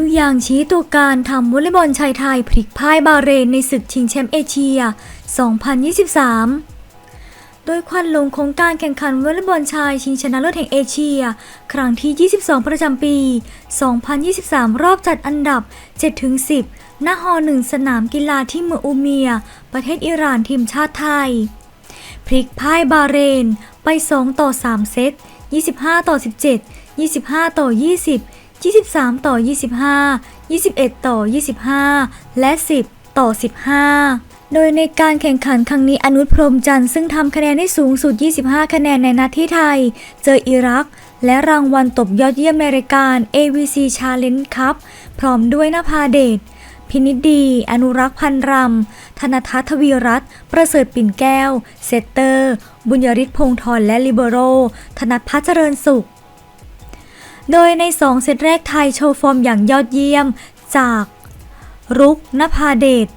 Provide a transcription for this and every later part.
ลูกยางชี้ตัวการทำวอลเลย์บอลชายไทยพลิกพ่ายบาเรนในศึกชิงแชมป์เอเชีย 2023 โดยควันลงของการแข่งขันวอลเลย์บอลชายชิงชนะเลิศแห่งเอเชีย ครั้งที่ 22 ประจำปี 2023 รอบจัดอันดับ 7-10หน้าฮอหนึ่งสนามกีฬาที่เมืองอูเมีย ประเทศอิหร่านทีมชาติไทย พลิกพ่ายบาเรนไป 2 ต่อ 3 เซต 25 ต่อ 17 25 ต่อ 20 23 ต่อ 25 21 ต่อ 25 และ 10 ต่อ 15โดยในการแข่งขันครั้งนี้อนุพรมจันทร์ซึ่งทำคะแนนได้สูงสุด 25 คะแนนในนัดที่ไทย เจออิรัก และรางวัลตบยอดเยี่ยมในรายการ AVC Challenge Cup พร้อมด้วยนภาเดช พินิจดี อนุรักษ์พันรำ ธนทัศทวีรัตน์ประเสริฐปิ่นแก้ว เซตเตอร์ บุญยริศพงษ์ธรและลิเบโร ธนพัฒน์เจริญสุข โดยใน2เซตแรกไทยโชว์ฟอร์มอย่างยอดเยี่ยม จาก รุกนภาเดช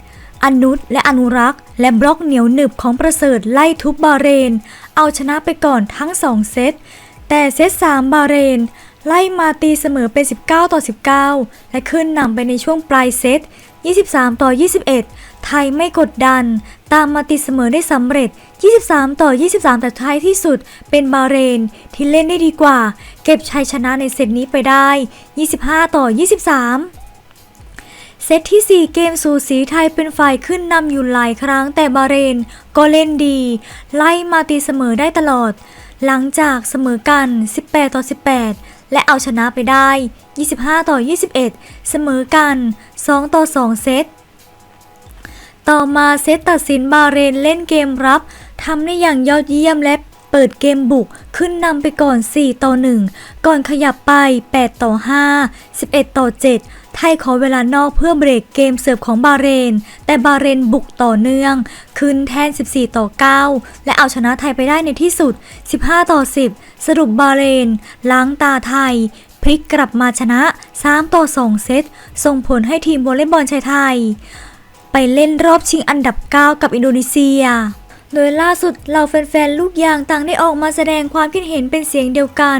อนุชและอนุรักษ์ และบล็อกเหนียวหนึบของประเสริฐไล่ทุบบาห์เรน เอาชนะไปก่อนทั้ง2เซต แต่เซต3บาห์เรน ไล่มาตีเสมอเป็น 19 ต่อ 19 และขึ้นนำไปในช่วงปลายเซต 23 ต่อ 21 ไทยไม่กดดัน ตามมาตีเสมอได้สำเร็จ 23 ต่อ 23 แต่ท้ายที่สุดเป็นบาเรนที่เล่นได้ดีกว่า เก็บชัยชนะในเซตนี้ไปได้ 25 ต่อ 23เซตที่ 4 เกมสูสีไทยเป็นฝ่ายขึ้นนำอยู่หลายครั้งแต่บาเรนก็เล่นดี ไล่มาตีเสมอได้ตลอด หลังจากเสมอกัน 18 ต่อ 18 และเอาชนะไปได้ 25 ต่อ 21 เสมอกัน 2 ต่อ 2 เซต ต่อมาเซตตัดสินบาเรนเล่นเกมรับทำได้อย่างยอดเยี่ยมและเปิดเกมบุกขึ้นนำไปก่อน 4 ต่อ 1 ก่อนขยับไป 8 ต่อ 5 11 ต่อ 7 ไทยขอเวลานอกเพื่อเบรกเกมเสิร์ฟของบาเรน แต่บาเรนบุกต่อเนื่อง ขึ้นแทน 14 ต่อ 9 และเอาชนะไทยไปได้ในที่สุด 15 ต่อ 10 สรุปบาเรน ล้างตาไทยพลิกกลับมาชนะ 3 ต่อ 2 เซต ส่งผลให้ทีมวอลเลย์บอลชายไทย ไปเล่นรอบชิงอันดับ 9 กับอินโดนีเซีย โดยล่าสุดเหล่าแฟนๆ ลูกยางต่างได้ออกมาแสดงความคิดเห็นเป็นเสียงเดียวกัน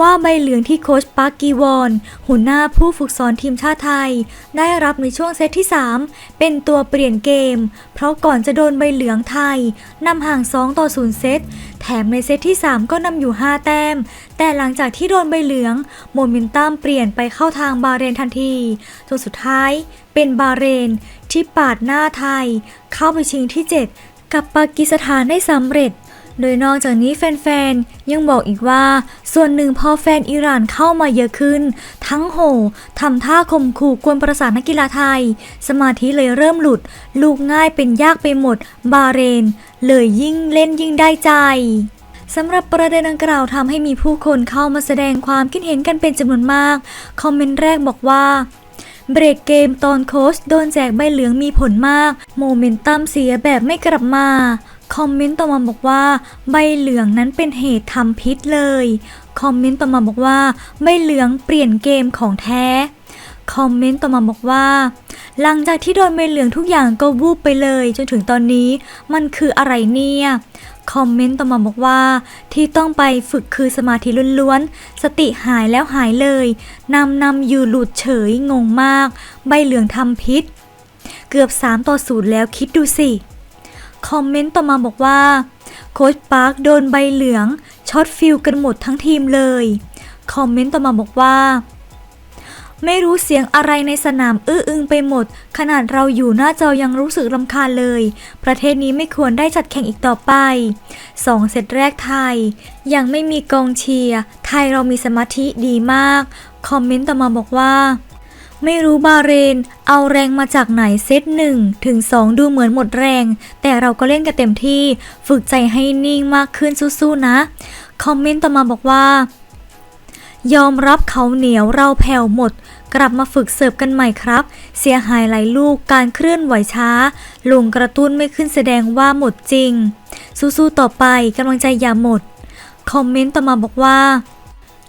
ว่าใบเหลืองที่โค้ชปาร์กกีวอนหัวหน้าผู้ฝึกสอนทีมชาติไทย ได้รับในช่วงเซตที่ 3 เป็นตัวเปลี่ยนเกม เพราะก่อนจะโดนใบเหลืองไทยนำห่าง 2 ต่อ 0 เซต แถมในเซตที่ 3 ก็นำอยู่ 5 แต้ม แต่หลังจากที่โดนใบเหลือง โมเมนตัมเปลี่ยนไปเข้าทางบาเรนทันที จนสุดท้ายเป็นบาเรนที่ปาดหน้าไทย เข้าไปชิงที่ 7 กับปากีสถานได้สำเร็จ โดยนอกจากนี้แฟนๆ ยังบอกอีกว่า ส่วนหนึ่งพอแฟนอิหร่านเข้ามาเยอะขึ้น ทั้งโห่ทำท่าข่มขู่กวนประสาทนักกีฬาไทย สมาธิเลยเริ่มหลุด ลูกง่ายเป็นยากไปหมด บาเรน เลยยิ่งเล่นยิ่งได้ใจสำหรับประเด็นดังกล่าวทำให้มีผู้คนเข้ามาแสดงความคิดเห็นกันเป็นจำนวนมาก คอมเมนต์แรกบอกว่าเบรกเกมตอนโค้ชโดนแจกใบเหลืองมีผลมาก โมเมนตัมเสียแบบไม่กลับมา คอมเมนต์ต่อมาบอกว่า ใบเหลืองนั้นเป็นเหตุทำพิษเลย คอมเมนต์ต่อมาบอกว่า ใบเหลืองเปลี่ยนเกมของแท้ คอมเมนต์ต่อมาบอกว่า หลังจากที่โดนใบเหลืองทุกอย่างก็วูบไปเลย จนถึงตอนนี้มันคืออะไรเนี่ยคอมเมนต์ต่อมาบอกว่า ที่ต้องไปฝึกคือสมาธิล้วนๆ สติหายแล้วหายเลย นำนำอยู่หลุดเฉยงงมาก ใบเหลืองทำพิษ เกือบ 3 ต่อ0แล้วคิดดูสิ คอมเมนต์ต่อมาบอกว่าโค้ชปาร์คโดนใบเหลืองช็อตฟิลกันหมดทั้งทีมเลย คอมเมนต์ต่อมาบอกว่า ไม่รู้เสียงอะไรในสนามอื้ออึงไปหมด ขนาดเราอยู่หน้าจอยังรู้สึกรำคาญเลย ประเทศนี้ไม่ควรได้จัดแข่งอีกต่อไป2เซตแรกไทย ยังไม่มีกองเชียร์ไทยเรามีสมาธิดีมาก คอมเมนต์ต่อมาบอกว่า ไม่รู้บาเรน เอาแรงมาจากไหนเซตหนึ่งถึง2ดูเหมือนหมดแรง แต่เราก็เล่นกันเต็มที่ฝึกใจให้นิ่งมากขึ้นสู้ๆนะ คอมเมนต์ต่อมาบอกว่า ยอมรับเขาเหนียวเราแผ่วหมด กลับมาฝึกเสิร์ฟกันใหม่ครับ เสียหายหลายลูกการเคลื่อนไหวช้า ลงกระตุ้นไม่ขึ้นแสดงว่าหมดจริง สู้ๆต่อไปกำลังใจอย่าหมด คอมเมนต์ต่อมาบอกว่า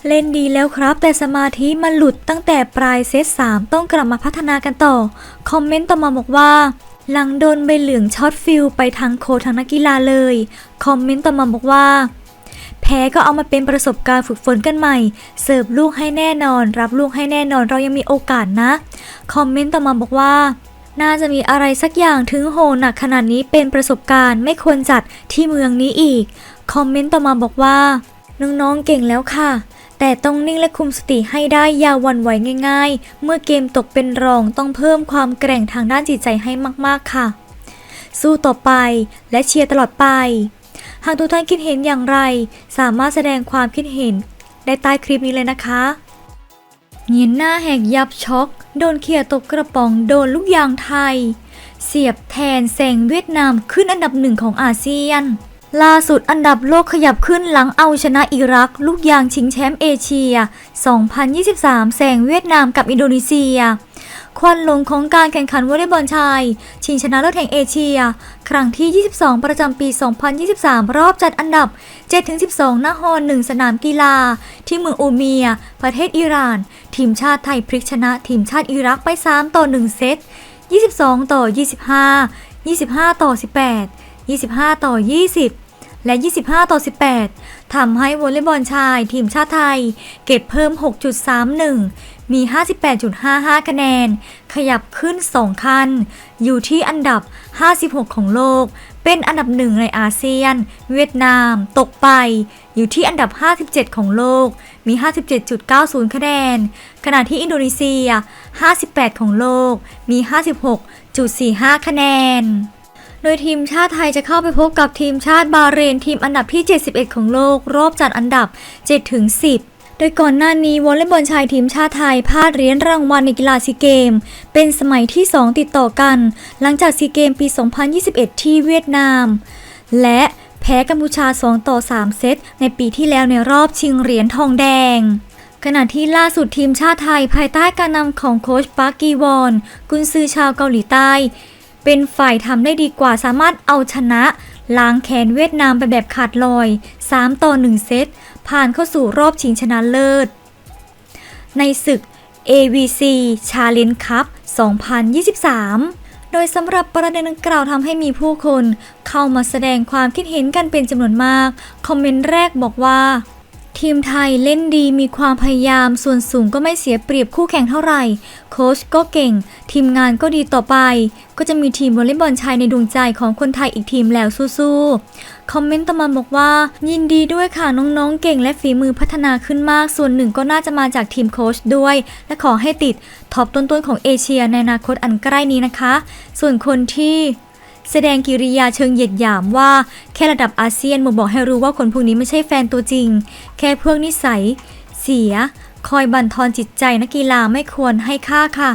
เล่นดีแล้วครับ แต่สมาธิมันหลุดตั้งแต่ปลายเซต3ต้องกลับมาพัฒนากันต่อ คอมเมนต์ต่อมาบอกว่า หลังโดนใบเหลืองช็อตฟิลไปทั้งโคทั้งนักกีฬาเลย คอมเมนต์ต่อมาบอกว่า แพ้ก็เอามาเป็นประสบการณ์ฝึกฝนกันใหม่ เสิร์ฟลูกให้แน่นอน รับลูกให้แน่นอนเรายังมีโอกาสนะ คอมเมนต์ต่อมาบอกว่าน่าจะมีอะไรสักอย่างถึงโหหนักขนาดนี้เป็นประสบการณ์ไม่ควรจัดที่เมืองนี้อีก คอมเมนต์ต่อมาบอกว่า น้องๆเก่งแล้วค่ะ แต่ต้องนิ่งและคุมสติให้ได้อย่าวันไหวง่าย ๆ เมื่อเกมตกเป็นรองต้องเพิ่มความแกร่งทางด้านจิตใจให้มากๆค่ะ สู้ต่อไปและเชียร์ตลอดไป หากทุกท่านคิดเห็นอย่างไร สามารถแสดงความคิดเห็นได้ใต้คลิปนี้เลยนะคะเงียนหน้าแหกยับช็อก โดนเขี่ยตกกระป๋องโดนลูกยางไทย เสียบแทนแซงเวียดนามขึ้นอันดับหนึ่งของอาเซียน ล่าสุดอันดับโลกขยับขึ้นหลังเอาชนะอิรัก ลูกยางชิงแชมป์เอเชีย 2023 แซงเวียดนามกับอินโดนีเซีย ควันหลงของการแข่งขันวอลเลย์บอลชาย ชิงชนะเลิศแห่งเอเชีย ครั้งที่ 22 ประจำปี 2023 รอบจัดอันดับ 7-12 หน้าฮอนหนึ่งสนามกีฬา ที่เมืองอูเมีย ประเทศอิหร่าน ทีมชาติไทยพลิกชนะทีมชาติอิรักไป 3 ต่อ 1 เซต 22 ต่อ 25 25 ต่อ 18 25 ต่อ 20 และ 25 ต่อ 18 ทำให้วอลเลย์บอลชายทีมชาติไทย เก็บเพิ่ม 6.31 มี 58.55 คะแนน ขยับขึ้น2ขั้นอยู่ที่อันดับ 56 ของโลก เป็นอันดับหนึ่งในอาเซียน เวียดนาม ตกไป อยู่ที่อันดับ 57 ของโลก มี 57.90 คะแนน ขณะที่อินโดนีเซีย 58 ของโลก มี 56.45 คะแนน โดยทีมชาติไทยจะเข้าไปพบกับทีมชาติบาเรนทีมอันดับที่ 71 ของโลก รอบจัดอันดับ 7 ถึง 10โดยก่อนหน้านี้วอลเลย์บอลชายทีมชาติไทยพลาดเหรียญรางวัลในกีฬาซีเกม เป็นสมัยที่ 2 ติดต่อกัน หลังจากซีเกมปี 2021 ที่เวียดนาม และแพ้กัมพูชา 2 ต่อ 3 เซต ในปีที่แล้วในรอบชิงเหรียญทองแดง ขณะที่ล่าสุดทีมชาติไทยภายใต้การนำของโค้ชปาร์กกีวอน กุนซือชาวเกาหลีใต้ เป็นฝ่ายทำได้ดีกว่าสามารถเอาชนะ ล้างแค้นเวียดนามไปแบบขาดลอย 3 ต่อ 1 เซต ผ่านเข้าสู่รอบชิงชนะเลิศ ในศึก AVC Challenge Cup 2023 โดยสำหรับประเด็นดังกล่าวทำให้มีผู้คน เข้ามาแสดงความคิดเห็นกันเป็นจำนวนมาก คอมเมนต์แรกบอกว่า ทีมไทยเล่นดีมีความพยายามส่วนสูงก็ไม่เสียเปรียบคู่แข่งเท่าไหร่ โค้ชก็เก่ง ทีมงานก็ดีต่อไป ก็จะมีทีมวอลเลย์บอลชายในดวงใจของคนไทยอีกทีมแล้วสู้ๆคอมเมนต์ต่อมาบอกว่า ยินดีด้วยค่ะน้องๆเก่งและฝีมือพัฒนาขึ้นมาก ส่วนหนึ่งก็น่าจะมาจากทีมโค้ชด้วย และขอให้ติดท็อปต้นๆของเอเชียในอนาคตอันใกล้นี้นะคะ ส่วนคนที่ แสดงกิริยาเชิงเหยียดหยามว่า แค่ระดับอาเซียนมาบอกให้รู้ว่าคนพวกนี้ไม่ใช่แฟนตัวจริง แค่พวกนิสัย เสีย คอยบั่นทอนจิตใจนักกีฬาไม่ควรให้ค่าค่ะ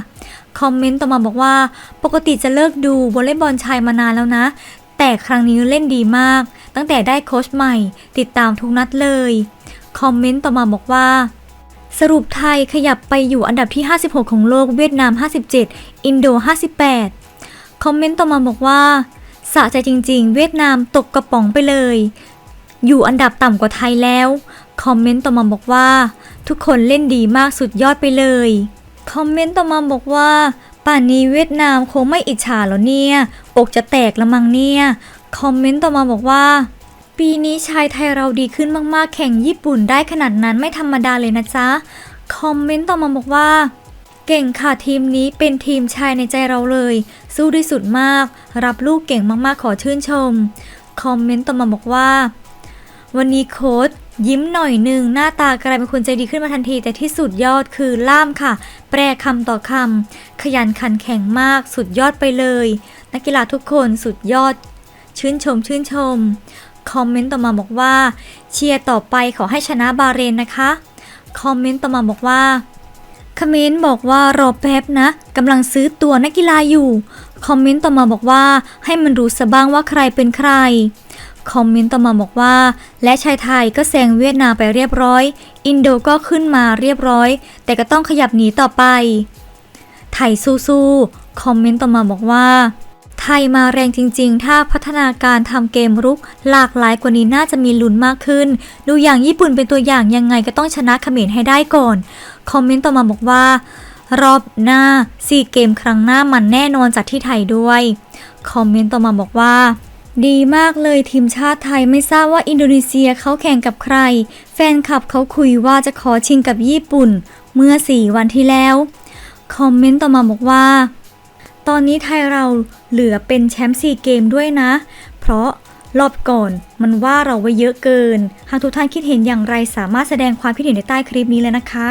คอมเมนต์ต่อมาบอกว่า ปกติจะเลิกดูวอลเลย์บอลชายมานานแล้วนะ แต่ครั้งนี้เล่นดีมาก ตั้งแต่ได้โค้ชใหม่ ติดตามทุกนัดเลย คอมเมนต์ต่อมาบอกว่าสรุปไทยขยับไปอยู่อันดับที่ 56 ของโลก เวียดนาม 57 อินโด 58 คอมเมนต์ต่อมาบอกว่าสะใจจริง ๆ เวียดนามตกกระป๋องไปเลย อยู่อันดับต่ำกว่าไทยแล้ว คอมเมนต์ต่อมาบอกว่า ทุกคนเล่นดีมากสุดยอดไปเลย คอมเมนต์ต่อมาบอกว่า ป่านนี้เวียดนามคงไม่อิจฉาแล้วเนี่ย อกจะแตกละมังเนี่ย คอมเมนต์ต่อมาบอกว่า ปีนี้ชายไทยเราดีขึ้นมากๆ แข่งญี่ปุ่นได้ขนาดนั้นไม่ธรรมดาเลยนะจ๊ะ คอมเมนต์ต่อมาบอกว่า เก่งค่ะทีมนี้เป็นทีมชายในใจเราเลย สู้ด้วยสุดมาก รับลูกเก่งมากๆขอชื่นชม คอมเมนต์ต่อมาบอกว่า วันนี้โค้ดยิ้มหน่อยหนึ่งหน้าตากลายเป็นคนใจดีขึ้นมาทันที แต่ที่สุดยอดคือล่ามค่ะ แปลคำต่อคำขยันขันแข็งมาก สุดยอดไปเลย นักกีฬาทุกคนสุดยอด ชื่นชม ชื่นชม คอมเมนต์ต่อมาบอกว่า เชียร์ต่อไปขอให้ชนะบาเรนนะคะ คอมเมนต์ต่อมาบอกว่า คอมเมนต์บอกว่ารอแป๊บนะกำลังซื้อตัวนักกีฬาอยู่ คอมเมนต์ต่อมาบอกว่าให้มันรู้ซะบ้างว่าใครเป็นใคร คอมเมนต์ต่อมาบอกว่า และชายไทยก็แซงเวียดนามไปเรียบร้อย อินโดก็ขึ้นมาเรียบร้อย แต่ก็ต้องขยับหนีต่อไป ไทยสู้ๆ คอมเมนต์ต่อมาบอกว่า ไทยมาแรงจริง ๆ ถ้าพัฒนาการทำเกมรุกหลากหลายกว่านี้น่าจะมีลุ้นมากขึ้น ดูอย่างญี่ปุ่นเป็นตัวอย่างยังไงก็ต้องชนะเขมรให้ได้ก่อน คอมเมนต์ต่อมาบอกว่า รอบหน้าซีเกมครั้งหน้ามันแน่นอนจากที่ไทยด้วย คอมเมนต์ต่อมาบอกว่าดีมากเลยทีมชาติไทยไม่ทราบว่าอินโดนีเซียเขาแข่งกับใคร แฟนคลับเขาคุยว่าจะขอชิงกับญี่ปุ่น เมื่อ 4 วันที่แล้ว คอมเมนต์ต่อมาบอกว่า ตอนนี้ไทยเราเหลือเป็นแชมป์ซีเกมด้วยนะ เพราะรอบก่อนมันว่าเราไว้เยอะเกิน หากทุกท่านคิดเห็นอย่างไรสามารถแสดงความคิดเห็นในใต้คลิปนี้เลยนะคะ